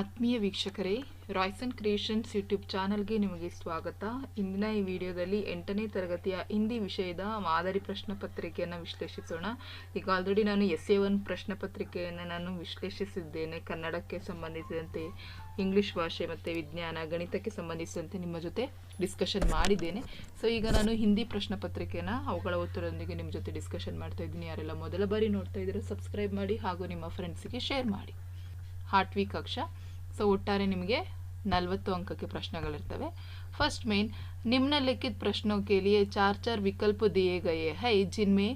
ಆತ್ಮೀಯ ವೀಕ್ಷಕರೇ Royson creations YouTube ಚಾನಲ್ಗೆ ನಿಮಗೆ ಸ್ವಾಗತ. ಇಂದಿನ ಈ ವಿಡಿಯೋದಲ್ಲಿ ಎಂಟನೇ ತರಗತಿಯ ಹಿಂದಿ ವಿಷಯದ ಮಾದರಿ ಪ್ರಶ್ನೆ ಪತ್ರಿಕೆಯನ್ನು ವಿಶ್ಲೇಷಿಸೋಣ. ಈಗ ಆಲ್ರೆಡಿ ನಾನು ಎಸ್ ಎ ಒನ್ ಪ್ರಶ್ನೆ ಪತ್ರಿಕೆಯನ್ನು ನಾನು ವಿಶ್ಲೇಷಿಸಿದ್ದೇನೆ. ಕನ್ನಡಕ್ಕೆ ಸಂಬಂಧಿಸಿದಂತೆ ಇಂಗ್ಲೀಷ್ ಭಾಷೆ ಮತ್ತು ವಿಜ್ಞಾನ, ಗಣಿತಕ್ಕೆ ಸಂಬಂಧಿಸಿದಂತೆ ನಿಮ್ಮ ಜೊತೆ ಡಿಸ್ಕಷನ್ ಮಾಡಿದ್ದೇನೆ. ಸೊ ಈಗ ನಾನು ಹಿಂದಿ ಪ್ರಶ್ನೆ ಪತ್ರಿಕೆನ ಅವುಗಳ ಉತ್ತರದೊಂದಿಗೆ ನಿಮ್ಮ ಜೊತೆ ಡಿಸ್ಕಷನ್ ಮಾಡ್ತಾ ಇದ್ದೀನಿ. ಯಾರೆಲ್ಲ ಮೊದಲ ಬಾರಿ ನೋಡ್ತಾ ಇದ್ದೀರೋ ಸಬ್ಸ್ಕ್ರೈಬ್ ಮಾಡಿ ಹಾಗೂ ನಿಮ್ಮ ಫ್ರೆಂಡ್ಸಿಗೆ ಶೇರ್ ಮಾಡಿ. ಹಾಟ್ವಿ ಕಕ್ಷ. ಸೊ ಒಟ್ಟಾರೆ ನಿಮಗೆ ನಲವತ್ತು ಅಂಕಕ್ಕೆ ಪ್ರಶ್ನೆಗಳಿರ್ತವೆ. ಫಸ್ಟ್ ಮೇನ್ ನಿಮ್ನ ಲಿಖಿತ ಪ್ರಶ್ನೆ ಚಾರ್ ಚಾರ್ ವಿಕಲ್ಪ चार विकल्प ಹೈ, ಜಿನ್ಮೆ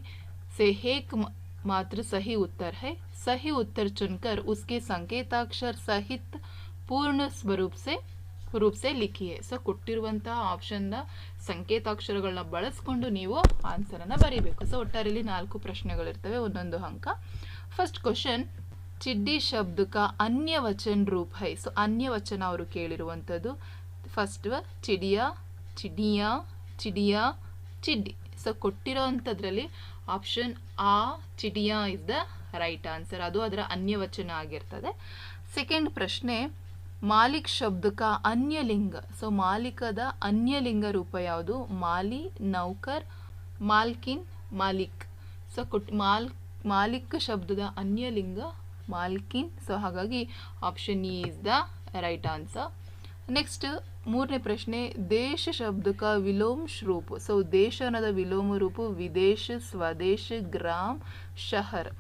ಸೆ ಹೇಕ್ से एक ಸಹಿ ಉತ್ತರ उत्तर ಸಹಿ ಉತ್ತರ ಚುನ್ಕರ್ चुनकर उसके ಸಹಿತ ಪೂರ್ಣ ಸ್ವರೂಪ ಸೆ ರೂಪಸೆ ಲಿಖಿಯೆ. ಸೊ ಕೊಟ್ಟಿರುವಂತಹ ಆಪ್ಷನ್ನ ಸಂಕೇತಾಕ್ಷರಗಳನ್ನ ಬಳಸ್ಕೊಂಡು ನೀವು ಆನ್ಸರನ್ನು ಬರೀಬೇಕು. ಸೊ ಒಟ್ಟಾರೆಯಲ್ಲಿ ನಾಲ್ಕು ಪ್ರಶ್ನೆಗಳಿರ್ತವೆ, ಒಂದೊಂದು ಅಂಕ. ಫಸ್ಟ್ ಕ್ವಶನ್ ಚಿಡ್ಡಿ ಶಬ್ದಕ ಅನ್ಯವಚನ ರೂಪ ಹೈ. ಸೊ ಅನ್ಯವಚನ ಅವರು ಕೇಳಿರುವಂಥದ್ದು ಫಸ್ಟ್ ಚಿಡಿಯ ಚಿಡಿಯ ಚಿಡಿಯ, ಚಿಡ್ಡಿ. ಸೊ ಕೊಟ್ಟಿರೋವಂಥದ್ರಲ್ಲಿ ಆಪ್ಷನ್ ಆ, ಚಿಡಿಯ ಇಸ್ ದ ರೈಟ್ ಆನ್ಸರ್ ಅದು ಅದರ ಅನ್ಯವಚನ ಆಗಿರ್ತದೆ. ಸೆಕೆಂಡ್ ಪ್ರಶ್ನೆ, ಮಾಲಿಕ್ ಶಬ್ದಕ ಅನ್ಯಲಿಂಗ. ಸೊ ಮಾಲಿಕದ ಅನ್ಯಲಿಂಗ ರೂಪ ಯಾವುದು? ಮಾಲಿ, ನೌಕರ್, ಮಾಲ್ಕಿನ್, ಮಾಲಿಕ್. ಸೊ ಕೊಟ್ ಮಾಲ್, ಮಾಲಿಕ್ ಶಬ್ದದ ಅನ್ಯಲಿಂಗ ಮಾಲ್ಕಿನ್ ಸೊ ಹಾಗಾಗಿ option E is the right answer next ಮೂರನೇ ಪ್ರಶ್ನೆ, ದೇಶ ಶಬ್ದಕ ವಿಲೋಮ ಶ್ರೂಪ್ ಸೊ ದೇಶ ಅನ್ನೋದ ವಿಲೋಮ ರೂಪು, ವಿದೇಶ, ಸ್ವದೇಶ, ಗ್ರಾಮ್, ಶಹರ್.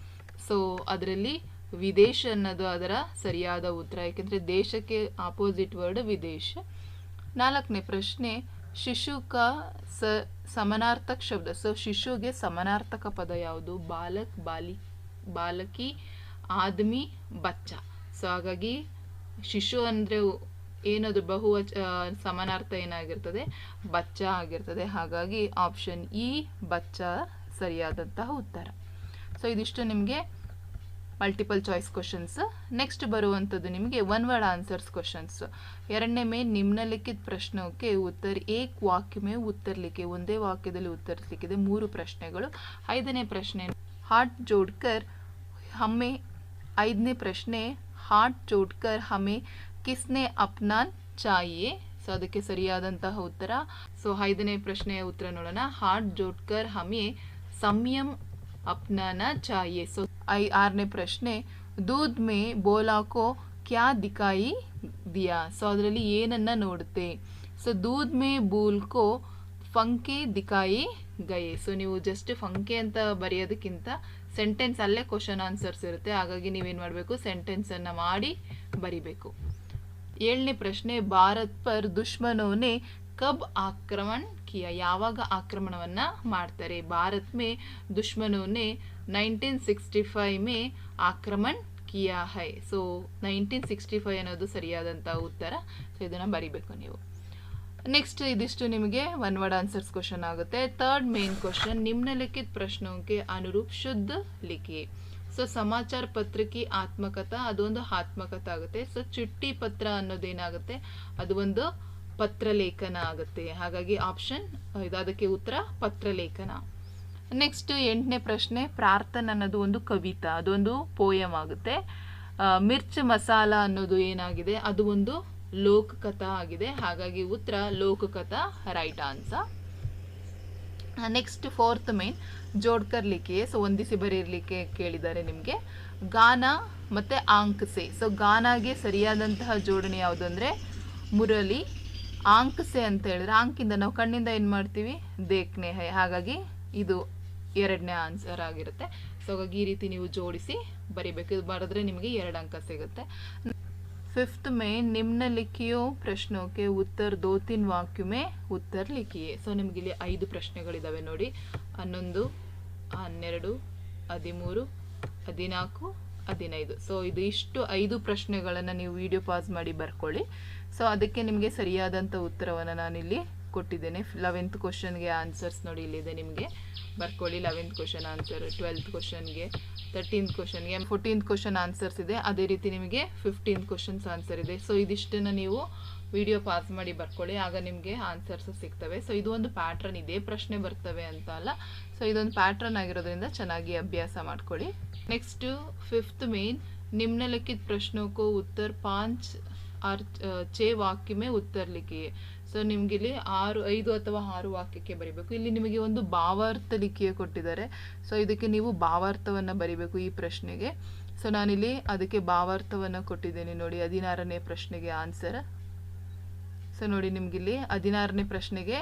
ಸೊ ಅದರಲ್ಲಿ ವಿದೇಶ ಅನ್ನೋದು ಅದರ ಸರಿಯಾದ ಉತ್ತರ, ಯಾಕೆಂದರೆ ದೇಶಕ್ಕೆ ಆಪೋಸಿಟ್ ವರ್ಡ್ ವಿದೇಶ. ನಾಲ್ಕನೇ ಪ್ರಶ್ನೆ, ಶಿಶುಕ ಸ, ಸಮನಾರ್ಥಕ ಶಬ್ದ. ಸೊ ಶಿಶುಗೆ ಸಮನಾರ್ಥಕ ಪದ ಯಾವುದು? ಬಾಲಕ್, ಬಾಲಿ, ಬಾಲಕಿ ಆದ್ಮಿ ಬಚ್ಚ. ಸೊ ಹಾಗಾಗಿ ಶಿಶು ಅಂದರೆ ಏನದು? ಬಹುವಚ ಸಮಾನಾರ್ಥ ಏನಾಗಿರ್ತದೆ? ಬಚ್ಚ ಆಗಿರ್ತದೆ. ಹಾಗಾಗಿ ಆಪ್ಷನ್ ಇ ಬಚ್ಚ ಸರಿಯಾದಂತಹ ಉತ್ತರ. ಸೊ ಇದಿಷ್ಟು ನಿಮಗೆ ಮಲ್ಟಿಪಲ್ ಚಾಯ್ಸ್ ಕ್ವಶನ್ಸ್ ನೆಕ್ಸ್ಟ್ ಬರುವಂಥದ್ದು ನಿಮಗೆ ಒನ್ ವರ್ಡ್ ಆನ್ಸರ್ಸ್ ಕ್ವಶನ್ಸ್ ಎರಡನೇ ಮೇ ನಿಮ್ನಲಿಖಿತ ಪ್ರಶ್ನಕ್ಕೆ ಉತ್ತರ, ಏಕ್ ವಾಕ್ಯ ಮೇ ಉತ್ತರಲಿಕ್ಕೆ, ಒಂದೇ ವಾಕ್ಯದಲ್ಲಿ ಉತ್ತರಿಸಲಿಕ್ಕಿದೆ ಮೂರು ಪ್ರಶ್ನೆಗಳು. ಐದನೇ ಪ್ರಶ್ನೆ ಹಾರ್ಟ್ ಜೋಡ್ಕರ್, ಹಮ್ಮೆ ಐದನೇ ಪ್ರಶ್ನೆ, ಹಾಟ್ ಜೋಡ್ಕರ್ ಹಮೆ ಕಿಸ್ನೆ ಅಪ್ನಾನ್ ಚಾಯಿಯೇ ಸೊ, ಅದಕ್ಕೆ ಸರಿಯಾದಂತಹ ಉತ್ತರ. ಸೊ, ಐದನೇ ಪ್ರಶ್ನೆಯ ಉತ್ತರ ನೋಡೋಣ. ಹಾಟ್ ಜೋಟ್ಕರ್ ಹಮೆ ಸಂಯಮ್ ಅಪ್ನಾನ ಚಾಯಿಯೇ ಸೊ, ಐ, ಆರನೇ ಪ್ರಶ್ನೆ, ದೂದ್ ಮೇ ಬೋಲಾಕೋ ಕ್ಯಾ ದಿಕಾಯಿ ದಿಯಾ? ಸೊ, ಅದರಲ್ಲಿ ಏನನ್ನ ನೋಡುತ್ತೆ? ಸೊ, ದೂದ್ ಮೇ ಬೂಲ್ಕೋ ಫಂಕೆ ದಿಕಾಯಿ ಗಯೆ? ಸೊ, ನೀವು ಜಸ್ಟ್ ಫಂಕೆ ಅಂತ ಬರೆಯೋದಕ್ಕಿಂತ ಸೆಂಟೆನ್ಸ್ ಅಲ್ಲೇ ಕ್ವಶನ್ ಆನ್ಸರ್ಸ್ ಇರುತ್ತೆ. ಹಾಗಾಗಿ ನೀವೇನು ಮಾಡಬೇಕು? ಸೆಂಟೆನ್ಸನ್ನು ಮಾಡಿ ಬರಿಬೇಕು. ಏಳನೇ ಪ್ರಶ್ನೆ, ಭಾರತ್ ಪರ್ ದುಶ್ಮನೋನೆ ಕಬ್ ಆಕ್ರಮಣ ಕಿಯಾ? ಯಾವಾಗ ಆಕ್ರಮಣವನ್ನು ಮಾಡ್ತಾರೆ? ಭಾರತ್ ಮೇ ದುಶ್ಮನೋನೆ ನೈನ್ಟೀನ್ ಸಿಕ್ಸ್ಟಿ ಫೈವ್ ಮೇ ಆಕ್ರಮಣ ಕಿಯಾ ಹೈ. ಸೊ ನೈನ್ಟೀನ್ ಸಿಕ್ಸ್ಟಿ ಫೈವ್ ಅನ್ನೋದು ಸರಿಯಾದಂಥ ಉತ್ತರ. ಸೊ ಇದನ್ನು ಬರಿಬೇಕು ನೀವು. ನೆಕ್ಸ್ಟ್ ಇದಿಷ್ಟು ನಿಮಗೆ ಒನ್ ವರ್ಡ್ ಆನ್ಸರ್ಸ್ ಕ್ವಶನ್ ಆಗುತ್ತೆ. ಥರ್ಡ್ ಮೇನ್ ಕ್ವಶನ್ ನಿಮ್ನಲಿಖಿತ ಪ್ರಶ್ನೋಕೆ ಅನುರೂಪ್ ಶುದ್ಧ ಲಿಖಿ ಸೊ ಸಮಾಚಾರ ಪತ್ರಿಕೆ ಆತ್ಮಕಥ, ಅದೊಂದು ಆತ್ಮಕಥ ಆಗುತ್ತೆ. ಸೊ ಚಿಟ್ಟಿ ಪತ್ರ ಅನ್ನೋದೇನಾಗುತ್ತೆ? ಅದು ಒಂದು ಪತ್ರಲೇಖನ ಆಗುತ್ತೆ. ಹಾಗಾಗಿ ಆಪ್ಷನ್ ಇದು ಅದಕ್ಕೆ ಉತ್ತರ, ಪತ್ರಲೇಖನ. ನೆಕ್ಸ್ಟ್ ಎಂಟನೇ ಪ್ರಶ್ನೆ, ಪ್ರಾರ್ಥನೆ ಅನ್ನೋದು ಒಂದು ಕವಿತಾ, ಅದೊಂದು ಪೋಯಮ್ ಆಗುತ್ತೆ. ಮಿರ್ಚ್ ಮಸಾಲ ಅನ್ನೋದು ಏನಾಗಿದೆ? ಅದು ಒಂದು ಲೋಕಕಥಾ ಆಗಿದೆ. ಹಾಗಾಗಿ ಉತ್ತರ ಲೋಕಕಥಾ, right answer. Next fourth main ಜೋಡ್ಕರ್ ಲಿಖಿ ಸೊ ಹೊಂದಿಸಿ ಬರೀರ್ಲಿಕ್ಕೆ ಕೇಳಿದ್ದಾರೆ ನಿಮಗೆ. ಗಾನ ಮತ್ತು ಆಂಕ್ಸೆ. ಸೊ ಗಾನಾಗೆ ಸರಿಯಾದಂತಹ ಜೋಡಣೆ ಯಾವುದು ಅಂದರೆ ಮುರಳಿ. ಆಂಕ್ಸೆ ಅಂತ ಹೇಳಿದ್ರೆ ಆಂಕಿಂದ ನಾವು ಕಣ್ಣಿಂದ ಏನು ಮಾಡ್ತೀವಿ? ದೇಖ್ನೆ ಹೈ ಹಾಗಾಗಿ ಇದು ಎರಡನೇ ಆನ್ಸರ್ ಆಗಿರುತ್ತೆ. ಸೊ ಹಾಗಾಗಿ ಈ ರೀತಿ ನೀವು ಜೋಡಿಸಿ ಬರಿಬೇಕು. ಇದು ಬರೆದ್ರೆ ನಿಮಗೆ ಎರಡು ಅಂಕ ಸಿಗುತ್ತೆ. फिफ्थ में निम्नलिखियो प्रश्नों के उत्तर दो तीन वाक्य में उत्तर लिखिए ಸೊ ನಿಮ್ಗೆ ಇಲ್ಲಿ ಐದು ಪ್ರಶ್ನೆಗಳಿದಾವೆ ನೋಡಿ ಹನ್ನೊಂದು ಹನ್ನೆರಡು ಹದಿಮೂರು ಹದಿನಾಲ್ಕು ಹದಿನೈದು ಸೊ ಇದು ಇಷ್ಟು ಐದು ಪ್ರಶ್ನೆಗಳನ್ನು ನೀವು ವಿಡಿಯೋ ಪಾಸ್ ಮಾಡಿ ಬರ್ಕೊಳ್ಳಿ ಸೊ ಅದಕ್ಕೆ ನಿಮಗೆ ಸರಿಯಾದಂಥ ಉತ್ತರವನ್ನು ನಾನಿಲ್ಲಿ ಬರ್ಕೊಟ್ಟಿದ್ದೇನೆ ಲೆವೆಂತ್ ಕ್ವಶನ್ಗೆ ಆನ್ಸರ್ಸ್ ನೋಡಿ ಇಲ್ಲಿದೆ ನಿಮಗೆ. ಬರ್ಕೊಳ್ಳಿ ಲೆವೆಂತ್ ಕ್ವಶನ್ ಆನ್ಸರ್ ಟ್ವೆಲ್ತ್ ಕ್ವಶನ್ಗೆ ತರ್ಟೀನ್ತ್ ಕ್ವಶನ್ಗೆ ಫೋರ್ಟೀನ್ತ್ ಕ್ವಶನ್ ಆನ್ಸರ್ಸ್ ಇದೆ. ಅದೇ ರೀತಿ ನಿಮಗೆ ಫಿಫ್ಟೀನ್ತ್ ಕ್ವಶನ್ಸ್ ಆನ್ಸರ್ ಇದೆ. ಸೊ ಇದಿಷ್ಟನ್ನು ನೀವು ವಿಡಿಯೋ ಪಾಸ್ ಮಾಡಿ ಬರ್ಕೊಳ್ಳಿ. ಆಗ ನಿಮಗೆ ಆನ್ಸರ್ಸ್ ಸಿಗ್ತವೆ. ಸೊ ಇದು ಒಂದು ಪ್ಯಾಟ್ರನ್ ಇದೇ. ಪ್ರಶ್ನೆ ಬರ್ತವೆ ಅಂತ ಅಲ್ಲ. ಸೊ ಇದೊಂದು ಪ್ಯಾಟ್ರನ್ ಆಗಿರೋದ್ರಿಂದ ಚೆನ್ನಾಗಿ ಅಭ್ಯಾಸ ಮಾಡ್ಕೊಳ್ಳಿ. ನೆಕ್ಸ್ಟು ಫಿಫ್ತ್ ಮೇನ್ ನಿಮ್ನಲಿಖಿತ ಪ್ರಶ್ನಕ್ಕೂ ಉತ್ತರ, ಪಾಂಚ್ ಆರ್ ಚೇ ವಾಕ್ಯಮೇ ಸೊ ನಿಮಗಿಲ್ಲಿ ಆರು, ಐದು ಅಥವಾ ಆರು ವಾಕ್ಯಕ್ಕೆ ಬರಿಬೇಕು. ಇಲ್ಲಿ ನಿಮಗೆ ಒಂದು ಭಾವಾರ್ಥ ಲಿಖಿಯ ಕೊಟ್ಟಿದ್ದಾರೆ. ಸೊ ಇದಕ್ಕೆ ನೀವು ಭಾವಾರ್ಥವನ್ನು ಬರಿಬೇಕು ಈ ಪ್ರಶ್ನೆಗೆ. ಸೊ ನಾನಿಲ್ಲಿ ಅದಕ್ಕೆ ಭಾವಾರ್ಥವನ್ನು ಕೊಟ್ಟಿದ್ದೇನೆ ನೋಡಿ, ಹದಿನಾರನೇ ಪ್ರಶ್ನೆಗೆ ಆನ್ಸರ್ ಸೊ ನೋಡಿ ನಿಮಗಿಲ್ಲಿ ಹದಿನಾರನೇ ಪ್ರಶ್ನೆಗೆ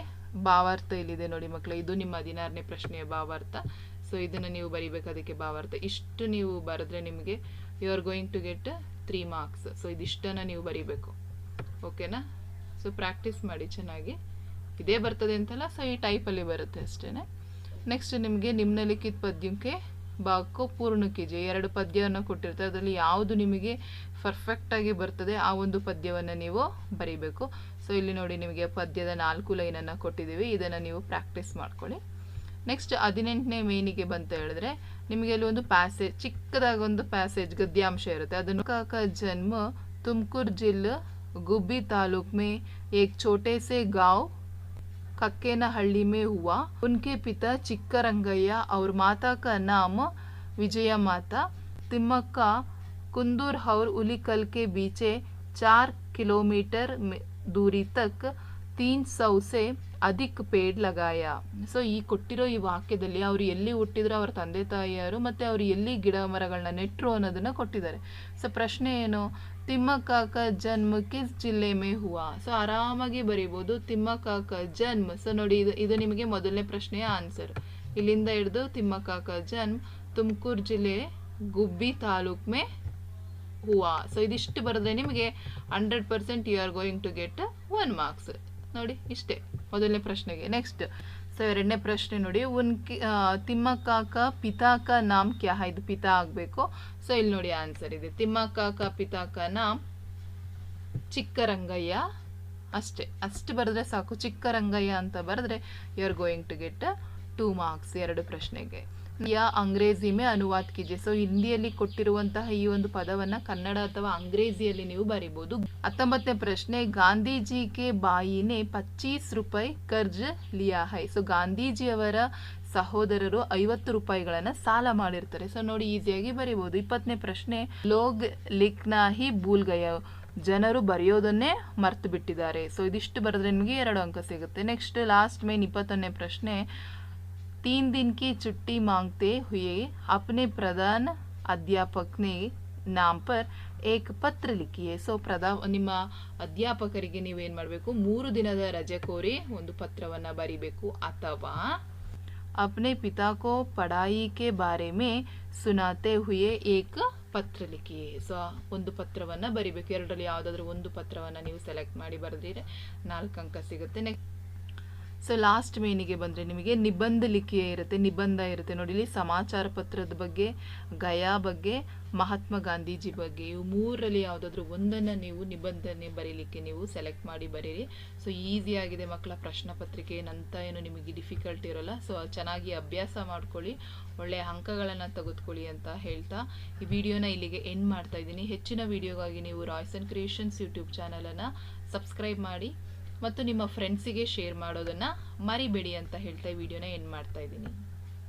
ಭಾವಾರ್ಥ ಇಲ್ಲಿದೆ ನೋಡಿ ಮಕ್ಕಳು, ಇದು ನಿಮ್ಮ ಹದಿನಾರನೇ ಪ್ರಶ್ನೆಯ ಭಾವಾರ್ಥ. ಸೊ ಇದನ್ನು ನೀವು ಬರಿಬೇಕು, ಅದಕ್ಕೆ ಭಾವಾರ್ಥ. ಇಷ್ಟು ನೀವು ಬರೆದ್ರೆ ನಿಮಗೆ you are going to get three marks so ಇದಿಷ್ಟನ್ನು ನೀವು ಬರಿಬೇಕು. ಓಕೆನಾ ಸೊ ಪ್ರಾಕ್ಟೀಸ್ ಮಾಡಿ ಚೆನ್ನಾಗಿ. ಇದೇ ಬರ್ತದೆ ಅಂತಲ್ಲ, ಸೊ ಈ ಟೈಪಲ್ಲಿ ಬರುತ್ತೆ ಅಷ್ಟೇ ನೆಕ್ಸ್ಟ್ ನಿಮಗೆ ನಿಮ್ನಲಿಖಿತ ಪದ್ಯಕ್ಕೆ ಬಾಕು ಪೂರ್ಣ ಕಿಜೆ ಎರಡು ಪದ್ಯವನ್ನು ಕೊಟ್ಟಿರ್ತಾರೆ. ಅದರಲ್ಲಿ ಯಾವುದು ನಿಮಗೆ ಪರ್ಫೆಕ್ಟಾಗಿ ಬರ್ತದೆ ಆ ಒಂದು ಪದ್ಯವನ್ನು ನೀವು ಬರಿಬೇಕು. ಸೊ ಇಲ್ಲಿ ನೋಡಿ ನಿಮಗೆ ಪದ್ಯದ ನಾಲ್ಕು ಲೈನನ್ನು ಕೊಟ್ಟಿದ್ದೀವಿ. ಇದನ್ನು ನೀವು ಪ್ರಾಕ್ಟೀಸ್ ಮಾಡ್ಕೊಳ್ಳಿ. ನೆಕ್ಸ್ಟ್ ಹದಿನೆಂಟನೇ ಮೇನಿಗೆ ಬಂತ ಹೇಳಿದ್ರೆ, ನಿಮಗೆ ಅಲ್ಲಿ ಒಂದು ಪ್ಯಾಸೇಜ್ ಚಿಕ್ಕದಾಗಿ ಒಂದು ಪ್ಯಾಸೇಜ್ ಗದ್ಯಾಂಶ ಇರುತ್ತೆ. ಅದನ್ನು ಕಾಕ, ಜನ್ಮ, ತುಮಕೂರು ಜಿಲ್ಲೆ गुब्बी तालुक में एक छोटे से गांव कक्केनहल्ली में हुआ उनके पिता चिक्करंगैया और माता का नाम विजया माता तिम्मक्का कुंदूर और उलीकल के बीचे चार किलोमीटर में- दूरी तक ತೀನ್ ಸೌಸೆ ಅಧಿಕ್ ಪೇಡ್ ಲಗಾಯ ಸೊ ಈ ಕೊಟ್ಟಿರೋ ಈ ವಾಕ್ಯದಲ್ಲಿ ಅವ್ರು ಎಲ್ಲಿ ಹುಟ್ಟಿದ್ರು ಅವ್ರ ತಂದೆ ತಾಯಿಯರು ಮತ್ತು ಅವ್ರು ಎಲ್ಲಿ ಗಿಡ ಮರಗಳನ್ನ ನೆಟ್ಟರು ಅನ್ನೋದನ್ನ ಕೊಟ್ಟಿದ್ದಾರೆ ಸೊ ಪ್ರಶ್ನೆ ಏನು ತಿಮ್ಮಕಾಕ ಜನ್ಮ ಕಿಸ್ ಜಿಲ್ಲೆ ಮೇ ಹುವಾ. ಸೊ ಆರಾಮಾಗಿ ಬರಿಬೋದು. ತಿಮ್ಮಕ್ಕ ಜನ್ಮ. ಸೊ ನೋಡಿ, ಇದು ಇದು ನಿಮಗೆ ಮೊದಲನೇ ಪ್ರಶ್ನೆಯ ಆನ್ಸರ್. ಇಲ್ಲಿಂದ ಹಿಡಿದು ತಿಮ್ಮಕ್ಕ ಜನ್ಮ ತುಮಕೂರು ಜಿಲ್ಲೆ ಗುಬ್ಬಿ ತಾಲೂಕ್ ಮೇ ಹೂವಾ. ಸೊ ಇದಿಷ್ಟು ಬರೆದ್ರೆ ನಿಮಗೆ hundred percent you are going to get one marks. ನೋಡಿ, ಇಷ್ಟೇ ಮೊದಲನೇ ಪ್ರಶ್ನೆಗೆ. ನೆಕ್ಸ್ಟ್ ಸೊ ಎರಡನೇ ಪ್ರಶ್ನೆ ನೋಡಿ. ಆ, ತಿಮ್ಮಕ್ಕಾಕ ಪಿತಾಕ ನಾಮ್ ಕ್ಯಾ ಇದು ಪಿತಾ ಆಗಬೇಕು. ಸೊ ಇಲ್ಲಿ ನೋಡಿ ಆನ್ಸರ್ ಇದೆ. ತಿಮ್ಮಕ್ಕಾಕ ಪಿತಾಕ ನಾಮ್ ಚಿಕ್ಕರಂಗಯ್ಯ. ಅಷ್ಟೇ. ಅಷ್ಟು ಬರೆದ್ರೆ ಸಾಕು. ಚಿಕ್ಕರಂಗಯ್ಯ ಅಂತ ಬರೆದ್ರೆ you are going to get two marks ಎರಡು ಪ್ರಶ್ನೆಗೆ. ಯಾ ಅಂಗ್ರೇಜಿ ಮೇ ಅನುವಾದ ಕೀಜೆ. ಸೊ ಹಿಂದಿಯಲ್ಲಿ ಕೊಟ್ಟಿರುವಂತಹ ಈ ಒಂದು ಪದವನ್ನ ಕನ್ನಡ ಅಥವಾ ಅಂಗ್ರೇಜಿಯಲ್ಲಿ ನೀವು ಬರಿಬಹುದು ಹತ್ತೊಂಬತ್ತನೇ ಪ್ರಶ್ನೆ ಗಾಂಧೀಜಿ ಕೆ ಬಾಯಿನೇ ಪಚ್ಚೀಸ್ ರೂಪಾಯಿ ಕರ್ಜ್ ಲಿಯಾ ಹೈ ಸೊ ಗಾಂಧೀಜಿಯವರ ಸಹೋದರರು ಐವತ್ತು ರೂಪಾಯಿಗಳನ್ನ ಸಾಲ ಮಾಡಿರ್ತಾರೆ. ಸೊ ನೋಡಿ ಈಸಿಯಾಗಿ ಬರಿಬಹುದು ಇಪ್ಪತ್ತನೇ ಪ್ರಶ್ನೆ, ಲೋಗ್ ಲಿಖ್ನಾ ಹಿ ಭೂಲ್ ಗಯ ಜನರು ಬರೆಯೋದನ್ನೇ ಮರ್ತು ಬಿಟ್ಟಿದ್ದಾರೆ ಸೊ ಇದಿಷ್ಟು ಬರೆದ್ರೆ ನಿಮಗೆ ಎರಡು ಅಂಕ ಸಿಗುತ್ತೆ. ನೆಕ್ಸ್ಟ್ ಲಾಸ್ಟ್ ಮೇನ್ ಇಪ್ಪತ್ತೊಂದನೇ ಪ್ರಶ್ನೆ तीन दिन की छुट्टी मांगते हुए अपने प्रधान अध्यापक ने नाम पर ಏಕ್ ಪತ್ರ ಲಿಖಿಯೇ ಸೊ ಪ್ರಧಾ ನಿಮ್ಮ ಅಧ್ಯಾಪಕರಿಗೆ ನೀವೇನು ಮಾಡಬೇಕು ಮೂರು ದಿನದ ರಜೆ ಕೋರಿ ಒಂದು ಪತ್ರವನ್ನು ಬರಿಬೇಕು ಅಥವಾ अपने पिता को पढ़ाई के बारे में सुनाते हुए एक ಪತ್ರ ಲಿಖಿಯೇ ಸೊ ಒಂದು ಪತ್ರವನ್ನು ಬರಿಬೇಕು ಎರಡರಲ್ಲಿ ಯಾವುದಾದ್ರೂ ಒಂದು ಪತ್ರವನ್ನು ನೀವು ಸೆಲೆಕ್ಟ್ ಮಾಡಿ ಬರೆದಿದ್ರೆ ನಾಲ್ಕು ಅಂಕ ಸಿಗುತ್ತೆ ನೆಕ್ಸ್ಟ್ ಸೊ ಲಾಸ್ಟ್ ಮೇನಿಗೆ ಬಂದರೆ ನಿಮಗೆ ನಿಬಂಧ ಲಿಖಿಯ ಇರುತ್ತೆ, ನಿಬಂಧ ಇರುತ್ತೆ. ನೋಡಿ, ಇಲ್ಲಿ ಸಮಾಚಾರ ಪತ್ರದ ಬಗ್ಗೆ, ಗಯಾ ಬಗ್ಗೆ, ಮಹಾತ್ಮ ಗಾಂಧೀಜಿ ಬಗ್ಗೆ, ಇವು ಮೂರರಲ್ಲಿ ಯಾವುದಾದ್ರೂ ಒಂದನ್ನು ನೀವು ನಿಬಂಧನೆ ಬರೀಲಿಕ್ಕೆ ನೀವು ಸೆಲೆಕ್ಟ್ ಮಾಡಿ ಬರೀರಿ. ಸೊ ಈಸಿ ಆಗಿದೆ ಮಕ್ಕಳ ಪ್ರಶ್ನೆ ಪತ್ರಿಕೆ, ಏನಂತ ಏನು ನಿಮಗೆ ಡಿಫಿಕಲ್ಟ್ ಇರೋಲ್ಲ. ಸೊ ಚೆನ್ನಾಗಿ ಅಭ್ಯಾಸ ಮಾಡ್ಕೊಳ್ಳಿ ಒಳ್ಳೆಯ ಅಂಕಗಳನ್ನು ತೆಗೆದುಕೊಳ್ಳಿ ಅಂತ ಹೇಳ್ತಾ ಈ ವಿಡಿಯೋನ ಇಲ್ಲಿಗೆ ಎಂಡ್ ಮಾಡ್ತಾ ಇದ್ದೀನಿ. ಹೆಚ್ಚಿನ ವಿಡಿಯೋಗಾಗಿ ನೀವು ರಾಯ್ಸ್ ಆ್ಯಂಡ್ ಕ್ರಿಯೇಷನ್ಸ್ ಯೂಟ್ಯೂಬ್ ಚಾನಲನ್ನು ಸಬ್ಸ್ಕ್ರೈಬ್ ಮಾಡಿ. ಮತ್ತು ನಿಮ್ಮ ಫ್ರೆಂಡ್ಸಿಗೆ ಶೇರ್ ಮಾಡೋದನ್ನು ಮರಿಬೇಡಿ ಅಂತ ಹೇಳ್ತಾ ಈ ವಿಡಿಯೋನ ಎಂಡ್ ಮಾಡ್ತಾ ಇದ್ದೀನಿ.